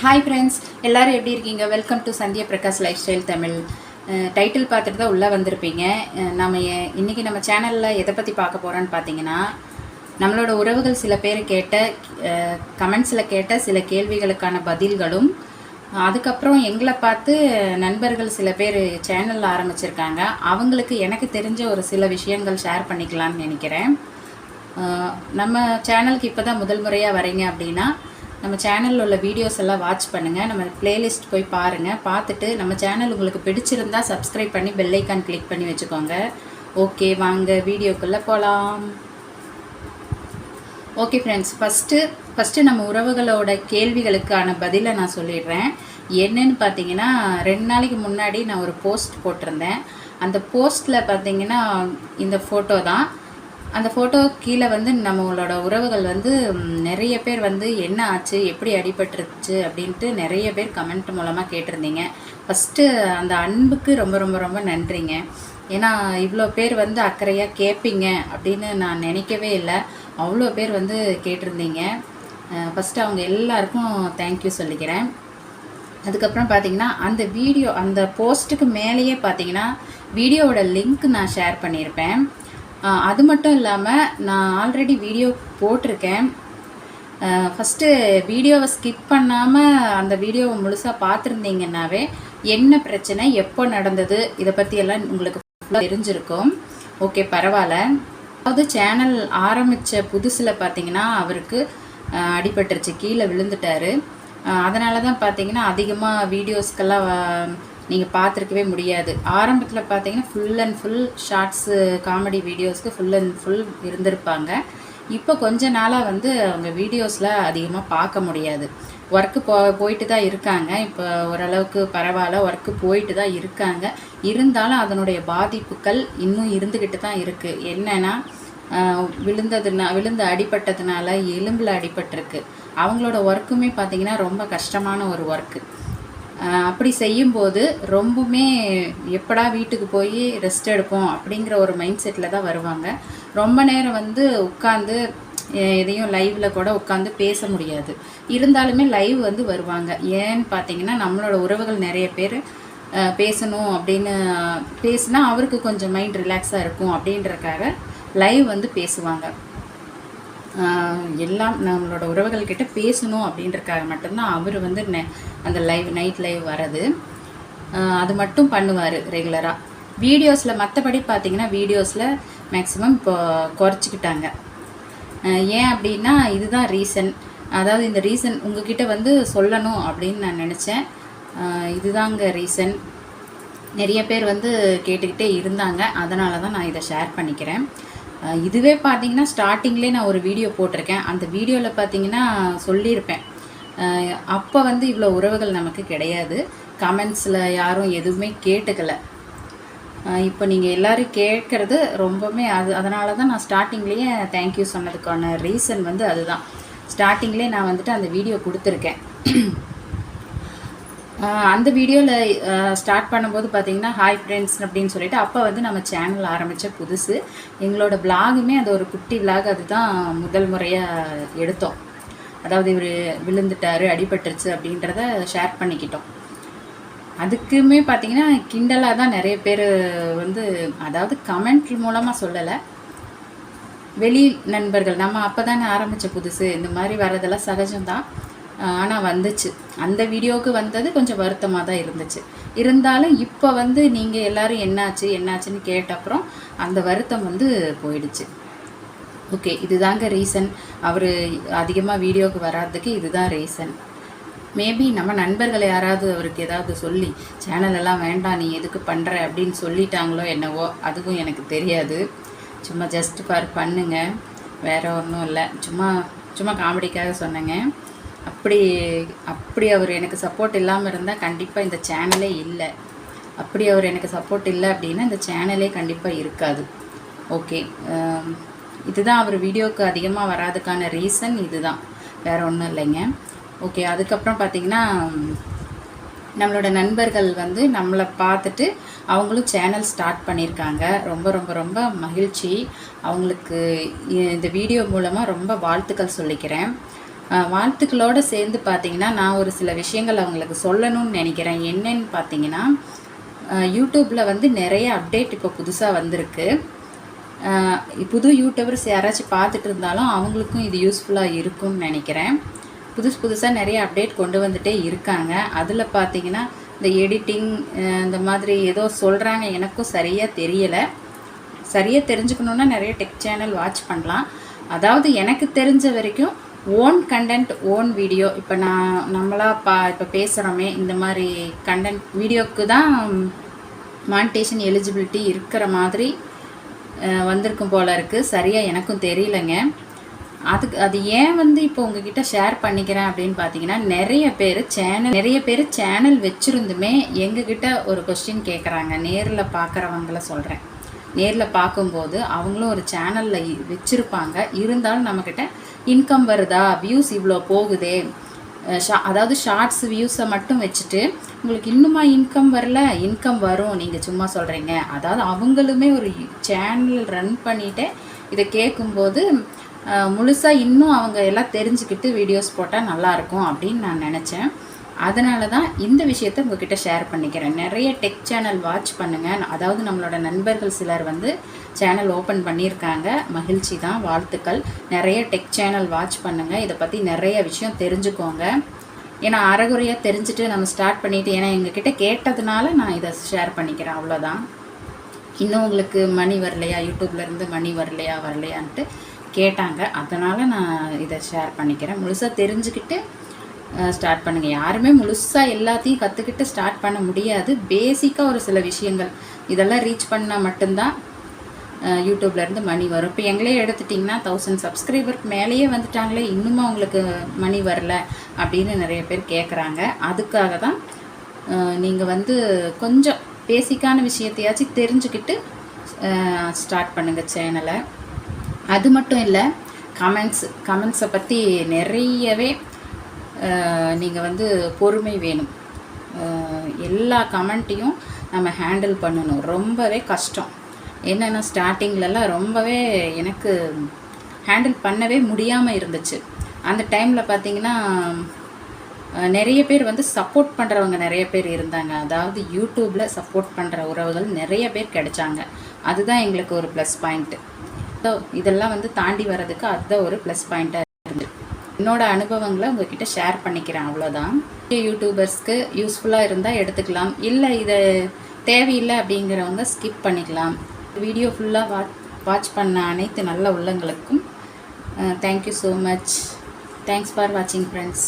Hi friends எல்லோரும் எப்படி இருக்கீங்க? Welcome to Sandhya Prakash lifestyle Tamil title பார்த்துட்டு தான் உள்ளே வந்திருப்பீங்க. நம்ம இன்றைக்கி இன்னைக்கு நம்ம சேனலில் எதை பற்றி பார்க்க போகிறோன்னு பார்த்தீங்கன்னா நம்மளோட உறவுகள் சில பேர் கேட்ட கமெண்ட்ஸில் கேட்ட சில கேள்விகளுக்கான பதில்களும் அதுக்கப்புறம் எங்களை பார்த்து நண்பர்கள் சில பேர் சேனலில் ஆரம்பிச்சிருக்காங்க. அவங்களுக்கு எனக்கு தெரிஞ்ச ஒரு சில விஷயங்கள் ஷேர் பண்ணிக்கலாம்னு நினைக்கிறேன். நம்ம சேனலுக்கு இப்போ தான் முதல் முறையாக வரீங்க அப்படின்னா நம்ம சேனலில் உள்ள வீடியோஸ் எல்லாம் வாட்ச் பண்ணுங்கள் நம்ம பிளேலிஸ்ட் போய் பாருங்கள் பார்த்துட்டு நம்ம சேனல் உங்களுக்கு பிடிச்சிருந்தா சப்ஸ்கிரைப் பண்ணி பெல்லைக்கான் கிளிக் பண்ணி வச்சுக்கோங்க. ஓகே வாங்க வீடியோக்குள்ளே போகலாம் ஓகே ஃப்ரெண்ட்ஸ் ஃபஸ்ட்டு ஃபஸ்ட்டு நம்ம உறவுகளோட கேள்விகளுக்கான பதிலை நான் சொல்லிடுறேன். என்னன்னு பார்த்தீங்கன்னா ரெண்டு நாளைக்கு முன்னாடி நான் ஒரு போஸ்ட் போட்டிருந்தேன். அந்த போஸ்ட்டில் பார்த்தீங்கன்னா இந்த ஃபோட்டோ தான். அந்த ஃபோட்டோ கீழே வந்து நம்மளோட உறவுகள் வந்து நிறைய பேர் வந்து என்ன ஆச்சு எப்படி அடிபட்டுருச்சு அப்படின்ட்டு நிறைய பேர் கமெண்ட் மூலமாக கேட்டிருந்தீங்க. ஃபஸ்ட்டு அந்த அன்புக்கு ரொம்ப ரொம்ப ரொம்ப நன்றிங்க. ஏன்னா இவ்வளோ பேர் வந்து அக்கறையாக கேட்பீங்க அப்படின்னு நான் நினைக்கவே இல்லை. அவ்வளோ பேர் வந்து கேட்டிருந்தீங்க. ஃபஸ்ட்டு அவங்க எல்லாருக்கும் தேங்க்யூ சொல்லிக்கிறேன். அதுக்கப்புறம் பார்த்தீங்கன்னா அந்த வீடியோ அந்த போஸ்ட்டுக்கு மேலேயே பார்த்தீங்கன்னா வீடியோவோட லிங்க் நான் ஷேர் பண்ணியிருப்பேன். அது மட்டும் இல்லாமல் நான் ஆல்ரெடி வீடியோ போட்டிருக்கேன். ஃபஸ்ட்டு வீடியோவை ஸ்கிப் பண்ணாமல் அந்த வீடியோவை முழுசாக பார்த்துருந்தீங்கன்னாவே என்ன பிரச்சனை எப்போ நடந்தது இதை பற்றியெல்லாம் உங்களுக்கு full தெரிஞ்சிருக்கும். ஓகே பரவாயில்ல. அதாவது சேனல் ஆரம்பித்த புதுசில் பார்த்தீங்கன்னா அவருக்கு அடிபட்டுருச்சு கீழே விழுந்துட்டாரு. அதனால தான் பார்த்தீங்கன்னா அதிகமாக வீடியோஸ்க்கெல்லாம் நீங்கள் பார்த்துருக்கவே முடியாது. ஆரம்பத்தில் பார்த்தீங்கன்னா full and full shorts comedy வீடியோஸ்க்கு ஃபுல் அண்ட் ஃபுல் இருந்திருப்பாங்க. இப்போ கொஞ்ச நாளாக வந்து அவங்க வீடியோஸில் அதிகமாக பார்க்க முடியாது. ஒர்க்கு போ போயிட்டு தான் இருக்காங்க. இப்போ ஓரளவுக்கு பரவாயில்ல ஒர்க்கு போயிட்டு தான் இருக்காங்க. இருந்தாலும் அதனுடைய பாதிப்புகள் இன்னும் இருந்துக்கிட்டு தான் இருக்குது என்னென்னா விழுந்ததுனா விழுந்து அடிபட்டதுனால எலும்பில் அடிபட்டிருக்கு. அவங்களோட ஒர்க்குமே பார்த்தீங்கன்னா ரொம்ப கஷ்டமான ஒரு ஒர்க்கு அப்படி செய்யும்போது ரொம்பவுமே எப்படா வீட்டுக்கு போய் ரெஸ்ட் எடுப்போம் அப்படிங்கிற ஒரு மைண்ட் செட்டில் தான் வருவாங்க. ரொம்ப நேரம் வந்து உட்காந்து எதையும் லைவில் கூட உட்காந்து பேச முடியாது. இருந்தாலுமே லைவ் வந்து வருவாங்க. ஏன்னு பார்த்தீங்கன்னா நம்மளோட உறவுகள் நிறைய பேர் பேசணும் அப்படின்னு பேசினா அவருக்கு கொஞ்சம் மைண்ட் ரிலாக்ஸாக இருக்கும் அப்படின்றக்காக லைவ் வந்து பேசுவாங்க. எல்லாம் நம்மளோட உறவுகள்கிட்ட பேசணும் அப்படின்றக்காக மட்டும்தான் அவர் வந்து நெ- அந்த லைவ் நைட் லைவ் வர்றது. அது மட்டும் பண்ணுவார் ரெகுலராக வீடியோஸில் மற்றபடி பார்த்தீங்கன்னா வீடியோஸில் மேக்ஸிமம் இப்போ குறைச்சிக்கிட்டாங்க. ஏன் அப்படின்னா இதுதான் ரீசன் அதாவது இந்த ரீசன் உங்ககிட்ட வந்து சொல்லணும் அப்படின்னு நான் நினச்சேன். இதுதாங்க ரீசன் நிறைய பேர் வந்து கேட்டுக்கிட்டே இருந்தாங்க. அதனால தான் நான் இதை ஷேர் பண்ணிக்கிறேன். இதுவே பார்த்தீங்கன்னா ஸ்டார்டிங்லேயே நான் ஒரு வீடியோ போட்டிருக்கேன். அந்த வீடியோவில் பார்த்தீங்கன்னா சொல்லியிருப்பேன். அப்போ வந்து இவ்வளோ உறவுகள் நமக்கு கிடையாது. கமெண்ட்ஸில் யாரும் எதுவுமே கேட்டுக்கலை. இப்போ நீங்கள் எல்லோரும் கேட்குறது ரொம்பவுமே அது அதனால தான் நான் ஸ்டார்டிங்லேயே தேங்க்யூ சொன்னதுக்கான ரீசன் வந்து அதுதான். ஸ்டார்டிங்லேயே நான் வந்துட்டு அந்த வீடியோ கொடுத்துருக்கேன். அந்த வீடியோவில் ஸ்டார்ட் பண்ணும்போது பார்த்தீங்கன்னா ஹாய் ஃப்ரெண்ட்ஸ் அப்படின்னு சொல்லிட்டு அப்போ வந்து நம்ம சேனல் ஆரம்பித்த புதுசு. எங்களோட விலாகுமே அது ஒரு குட்டி விலாக் அதுதான் முதல் முறையாக எடுத்தோம். அதாவது இவர் விழுந்துட்டாரு அடிபட்டுருச்சு அப்படின்றத ஷேர் பண்ணிக்கிட்டோம். அதுக்குமே பார்த்தீங்கன்னா கிண்டலாக தான் நிறைய பேர் வந்து அதாவது கமெண்ட் மூலமாக சொல்லலை. வெளி நண்பர்கள் நம்ம அப்போ தானே ஆரம்பித்த புதுசு இந்த மாதிரி வர்றதெல்லாம் சகஜம்தான். ஆனால் வந்துச்சு. அந்த வீடியோவுக்கு வந்தது கொஞ்சம் வருத்தமாக தான் இருந்துச்சு. இருந்தாலும் இப்போ வந்து நீங்கள் எல்லோரும் என்னாச்சு என்னாச்சுன்னு கேட்ட அப்புறம் அந்த வருத்தம் வந்து போயிடுச்சு. ஓகே இதுதாங்க ரீசன். அவர் அதிகமாக வீடியோவுக்கு வராதுக்கு இதுதான் ரீசன். மேபி நம்ம நண்பர்கள் யாராவது அவருக்கு ஏதாவது சொல்லி சேனலெல்லாம் வேண்டாம் நீ எதுக்கு பண்ணுற அப்படின்னு சொல்லிட்டாங்களோ என்னவோ அதுவும் எனக்கு தெரியாது. சும்மா ஜஸ்ட் ஃபார் பண்ணுங்க. வேறு ஒன்றும் இல்லை. சும்மா சும்மா காமெடிக்காக சொன்னேங்க. அப்படி அப்படி அவர் எனக்கு சப்போர்ட் இல்லாமல் இருந்தால் கண்டிப்பாக இந்த சேனலே இல்லை. அப்படி அவர் எனக்கு சப்போர்ட் இல்லை அப்படின்னா இந்த சேனலே கண்டிப்பாக இருக்காது. ஓகே இதுதான் அவர் வீடியோவுக்கு அதிகமாக வராதுக்கான ரீசன் இதுதான். வேற ஒன்றும் இல்லைங்க. ஓகே அதுக்கப்புறம் பார்த்தீங்கன்னா நம்மளோட நண்பர்கள் வந்து நம்மளை பார்த்துட்டு அவங்களும் சேனல் ஸ்டார்ட் பண்ணியிருக்காங்க ரொம்ப ரொம்ப ரொம்ப மகிழ்ச்சி. அவங்களுக்கு இந்த வீடியோ மூலமாக ரொம்ப வாழ்த்துக்கள் சொல்லிக்கிறேன். வாழ்த்துக்களோடு சேர்ந்து பார்த்தீங்கன்னா நான் ஒரு சில விஷயங்கள் அவங்களுக்கு சொல்லணும்னு நினைக்கிறேன். என்னன்னு பார்த்தீங்கன்னா யூடியூப்பில் வந்து நிறைய அப்டேட் இப்போ புதுசாக வந்திருக்கு. புது யூடியூபர்ஸ் யாராச்சும் பார்த்துட்டு இருந்தாலும் அவங்களுக்கும் இது யூஸ்ஃபுல்லாக இருக்கும்னு நினைக்கிறேன். புதுசு புதுசாக நிறைய அப்டேட் கொண்டு வந்துட்டே இருக்காங்க. அதில் பார்த்தீங்கன்னா இந்த எடிட்டிங் இந்த மாதிரி ஏதோ சொல்கிறாங்க எனக்கும் சரியாக தெரியலை. சரியாக தெரிஞ்சுக்கணுன்னா நிறைய டெக் சேனல் வாட்ச் பண்ணலாம். அதாவது எனக்கு தெரிஞ்ச வரைக்கும் ஓன் கண்டென்ட் ஓன் வீடியோ இப்போ நான் நம்மளாக பா இப்போ பேசுகிறோமே இந்த மாதிரி கண்டென்ட் வீடியோவுக்கு தான் மானிட்டேஷன் எலிஜிபிலிட்டி இருக்கிற மாதிரி வந்திருக்கும் போல இருக்குது சரியாக எனக்கும் தெரியலைங்க. அதுக்கு அது ஏன் வந்து இப்போ உங்ககிட்ட ஷேர் பண்ணிக்கிறேன் அப்படின்னு பார்த்தீங்கன்னா நிறைய பேர் சேனல் நிறைய பேர் சேனல் வச்சுருந்துமே எங்ககிட்ட ஒரு கொஸ்டின் கேட்குறாங்க நேரில் பார்க்குறவங்கள சொல்கிறேன் நேரில் பார்க்கும்போது அவங்களும் ஒரு சேனலில் வச்சுருப்பாங்க. இருந்தாலும் நம்மக்கிட்ட இன்கம் வருதா? வியூஸ் இவ்வளோ போகுதே. ஷா அதாவது ஷார்ட்ஸ் வியூஸை மட்டும் வச்சுட்டு உங்களுக்கு இன்னுமா இன்கம் வரல? இன்கம் வரும். நீங்கள் சும்மா சொல்கிறீங்க அதாவது அவங்களுமே ஒரு சேனல் ரன் பண்ணிட்டு இதை கேட்கும்போது முழுசாக இன்னும் அவங்க எல்லாம் தெரிஞ்சுக்கிட்டு வீடியோஸ் போட்டால் நல்லாயிருக்கும் அப்படின்னு நான் நினச்சேன். அதனால தான் இந்த விஷயத்தை உங்ககிட்ட ஷேர் பண்ணிக்கிறேன். நிறைய டெக் சேனல் வாட்ச் பண்ணுங்கள் அதாவது நம்மளோட நண்பர்கள் சிலர் வந்து சேனல் ஓப்பன் பண்ணியிருக்காங்க. மகிழ்ச்சி தான் வாழ்த்துக்கள். நிறைய டெக் சேனல் வாட்ச் பண்ணுங்கள் இதை பற்றி நிறைய விஷயம் தெரிஞ்சுக்கோங்க. ஏன்னா அறகுறையாக தெரிஞ்சுட்டு நம்ம ஸ்டார்ட் பண்ணிவிட்டு ஏன்னா எங்ககிட்ட கேட்டதுனால நான் இதை ஷேர் பண்ணிக்கிறேன். அவ்வளோதான். இன்னும் உங்களுக்கு மணி வரலையா? யூடியூப்லேருந்து மணி வரலையா? வரலையான்ட்டு கேட்டாங்க. அதனால் நான் இதை ஷேர் பண்ணிக்கிறேன். முழுசாக தெரிஞ்சுக்கிட்டு ஸ்டார்ட் பண்ணுங்கள் யாருமே முழுசாக எல்லாத்தையும் கற்றுக்கிட்டு ஸ்டார்ட் பண்ண முடியாது. பேசிக்காக ஒரு சில விஷயங்கள். இதெல்லாம் ரீச் பண்ணால் மட்டும்தான் யூடியூப்லேருந்து மணி வரும். இப்போ எங்களே எடுத்துட்டிங்கன்னா தௌசண்ட் சப்ஸ்கிரைபருக்கு மேலேயே வந்துட்டாங்களே இன்னுமும் அவங்களுக்கு மணி வரல அப்படின்னு நிறைய பேர் கேட்குறாங்க அதுக்காக தான் நீங்கள் வந்து கொஞ்சம் பேசிக்கான விஷயத்தையாச்சும் தெரிஞ்சுக்கிட்டு ஸ்டார்ட் பண்ணுங்கள் சேனலை அது மட்டும் இல்லை கமெண்ட்ஸ் கமெண்ட்ஸை பற்றி நிறையவே நீங்கள் வந்து பொறுமை வேணும். எல்லா கமெண்ட்டையும் நம்ம ஹேண்டில் பண்ணணும். ரொம்பவே கஷ்டம். என்னென்னா ஸ்டார்டிங்லலாம் ரொம்பவே எனக்கு ஹேண்டில் பண்ணவே முடியாமல் இருந்துச்சு. அந்த டைமில் பார்த்தீங்கன்னா நிறைய பேர் வந்து சப்போர்ட் பண்ணுறவங்க நிறைய பேர் இருந்தாங்க. அதாவது யூடியூப்பில் சப்போர்ட் பண்ணுற உறவுகள் நிறைய பேர் கிடைச்சாங்க. அதுதான் எங்களுக்கு ஒரு ப்ளஸ் பாயிண்ட்டு ஸோ இதெல்லாம் வந்து தாண்டி வர்றதுக்கு அதுதான் ஒரு ப்ளஸ் பாயிண்ட்டாக இருந்து. என்னோடய அனுபவங்களை உங்ககிட்ட ஷேர் பண்ணிக்கிறேன். அவ்வளோதான் யூடியூபர்ஸ்க்கு யூஸ்ஃபுல்லாக இருந்தால் எடுத்துக்கலாம். இல்லை இதை தேவையில்லை அப்படிங்கிறவங்க ஸ்கிப் பண்ணிக்கலாம். வீடியோ ஃபுல்லாக வா வாட்ச் பண்ண அனைத்து நல்ல உள்ளங்களுக்கும் thank you so much thanks for வாட்சிங் ஃப்ரெண்ட்ஸ்